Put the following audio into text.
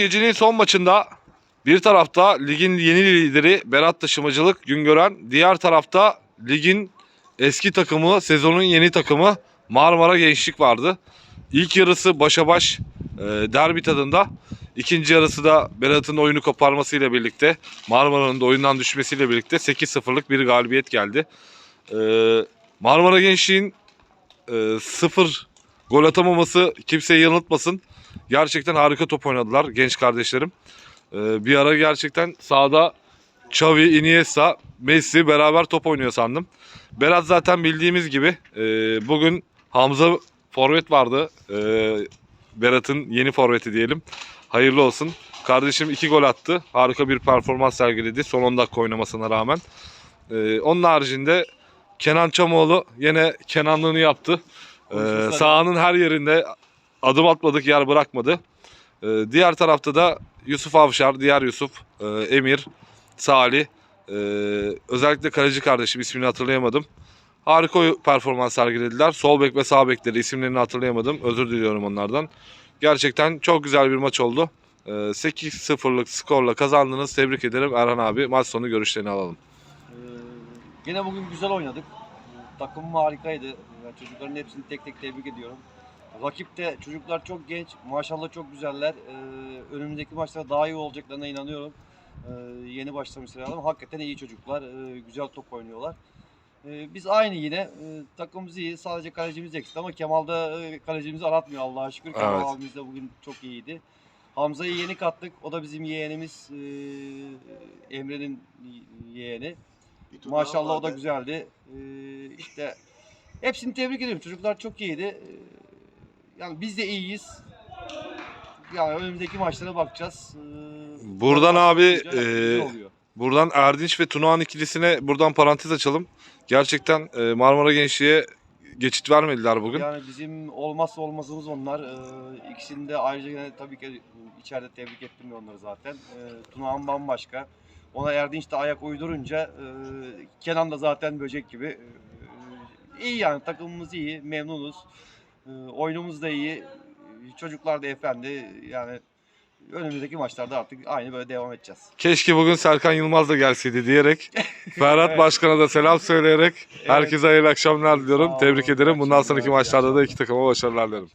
gecenin son maçında bir tarafta ligin yeni lideri Berat Taşımacılık Güngören, diğer tarafta ligin eski takımı, sezonun yeni takımı Marmara Gençlik vardı. İlk yarısı başa baş e, derbi tadında. İkinci yarısı da Berat'ın oyunu koparmasıyla birlikte, Marmara'nın da oyundan düşmesiyle birlikte 8-0'lık bir galibiyet geldi. E, Marmara Gençliğin e, gol atamaması kimseyi yanıltmasın. Gerçekten harika top oynadılar genç kardeşlerim. Ee, bir ara gerçekten sahada Xavi, Iniesta, Messi beraber top oynuyor sandım. Berat zaten bildiğimiz gibi e, bugün Hamza forvet vardı. E, Berat'ın yeni forveti diyelim. Hayırlı olsun. Kardeşim iki gol attı. Harika bir performans sergiledi son 10 dakika oynamasına rağmen. E, onun haricinde Kenan Çamoğlu yine Kenanlığını yaptı. E, sahanın her yerinde adım atmadık yer bırakmadı. Ee, diğer tarafta da Yusuf Avşar, diğer Yusuf, e, Emir, Salih, e, özellikle kaleci kardeşim ismini hatırlayamadım. Harika performans sergilediler. Sol bek ve sağ bekleri isimlerini hatırlayamadım. Özür diliyorum onlardan. Gerçekten çok güzel bir maç oldu. Ee, 8-0'lık skorla kazandınız. Tebrik ederim Erhan abi. Maç sonu görüşlerini alalım. Ee, Gene bugün güzel oynadık. Takımım harikaydı. Yani çocukların hepsini tek tek tebrik ediyorum. Rakip de çocuklar çok genç. Maşallah çok güzeller. Ee, önümüzdeki maçlarda daha iyi olacaklarına inanıyorum. Ee, yeni başlamışlar ama hakikaten iyi çocuklar. Ee, güzel top oynuyorlar. Ee, biz aynı yine. Ee, takımımız iyi. Sadece kalecimiz eksik ama Kemal da e, kalecimizi aratmıyor Allah'a şükür. Kemal Evet. abimiz de bugün çok iyiydi. Hamza'yı yeni kattık. O da bizim yeğenimiz. ee, Emre'nin yeğeni. Maşallah o da güzeldi. Ee, işte hepsini tebrik ediyorum. Çocuklar çok iyiydi. Ee, yani biz de iyiyiz. Yani önümüzdeki maçlara bakacağız. Ee, Buradan abi, e, oluyor. Buradan Erdinç ve Tunağan ikilisine buradan parantez açalım. Gerçekten e, Marmara Gençliğe geçit vermediler bugün. Yani bizim olmazsa olmazımız onlar. Ee, ikisini de ayrıca yine tabii ki içeride tebrik ettim onları zaten. Ee, Tunağan bambaşka. Ona Erdinç de ayak uydurunca e, Kenan da zaten böcek gibi. İyi yani takımımız iyi, memnunuz. Ee, oyunumuz da iyi. Çocuklar da efendi. Yani önümüzdeki maçlarda artık aynı böyle devam edeceğiz. Keşke bugün Serkan Yılmaz da gelseydi diyerek Ferhat Evet. Başkan'a da selam söyleyerek herkese hayırlı akşamlar diliyorum. Tebrik ederim. Bundan sonraki maçlarda da iki takıma başarılar dilerim.